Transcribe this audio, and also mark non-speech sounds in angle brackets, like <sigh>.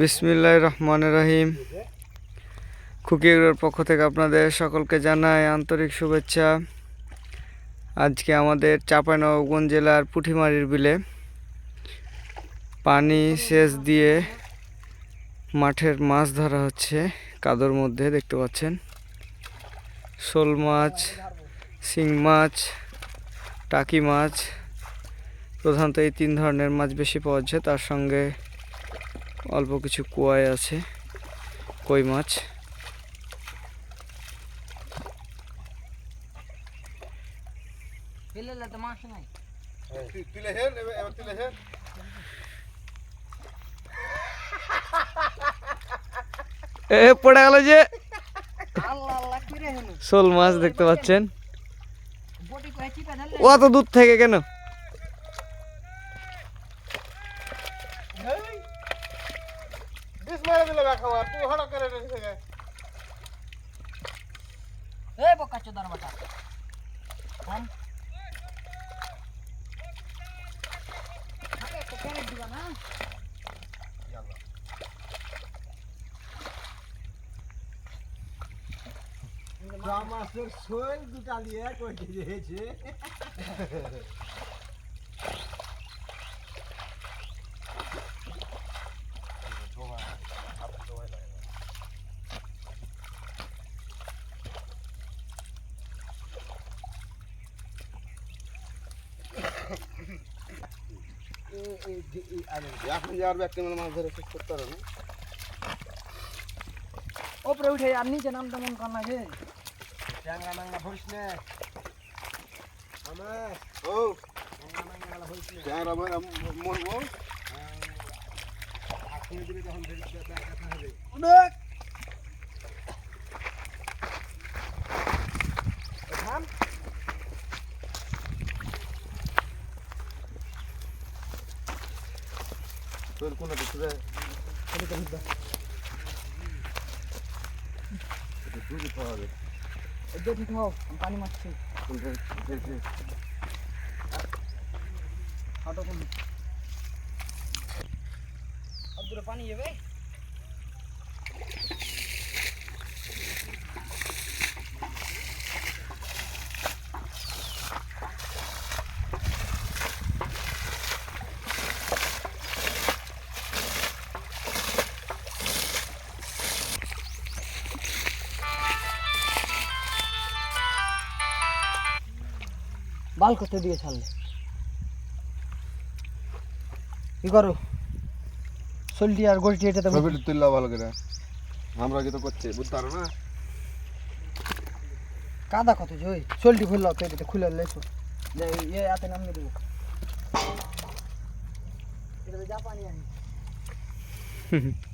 বিসমিল্লাহ রহমান রহিম। খুকিগুলোর পক্ষ থেকে আপনাদের সকলকে জানাই আন্তরিক শুভেচ্ছা। আজকে আমাদের চাঁপাইনবাবগঞ্জ জেলার পুঠিমারির বিলে পানি সেচ দিয়ে মাঠের মাছ ধরা হচ্ছে, কাদর মধ্যে দেখতে পাচ্ছেন। শোল মাছ, শিং মাছ, টাকি মাছ, প্রধানত এই তিন ধরনের মাছ বেশি পাওয়া যায় তার সঙ্গে অল্প কিছু কুয়ায় আছে কই মাছ। এ পড়ে গেল যে। শোল মাছ দেখতে পাচ্ছেন। অত দূর থেকে কেন? বিষ মেরে দিলে বা খাবার তুই হঠাৎ করে রেখে থেকে এ বকা চোদার বাটা থাম আরে তো কেন দিবা না মাছের শোল দুটা নিয়ে কইতে দিয়েছে এখন যাওয়ার ব্যক্তি মানে মাছ ধরে শেষ করতে পারে না ওপরে উঠে আর নিচে নামতে মন কর না যে ট্যাংরা ম্যাংরা ধরিস না। ও। ট্যাংরা ম্যাংরা মরবো হবে। দেখি পানি মারছি কোনটা দিচ্ছে হাঁটো কোন আর দূরে পানি যাবে বাল করতে দিয়ে ছাড়লে। কি করো? সল্টি আর গোলটি এটাতে ছবিটা তুললা ভালো করে। আমরা কি তো করছি? বুঝতে পারো না? কাদা কত জয় সল্টি খুললো পেটে খুলে লেছো। যে ইয়ে হাতে নামিয়ে দেবো। এটাতে যা পানি আনি। <laughs>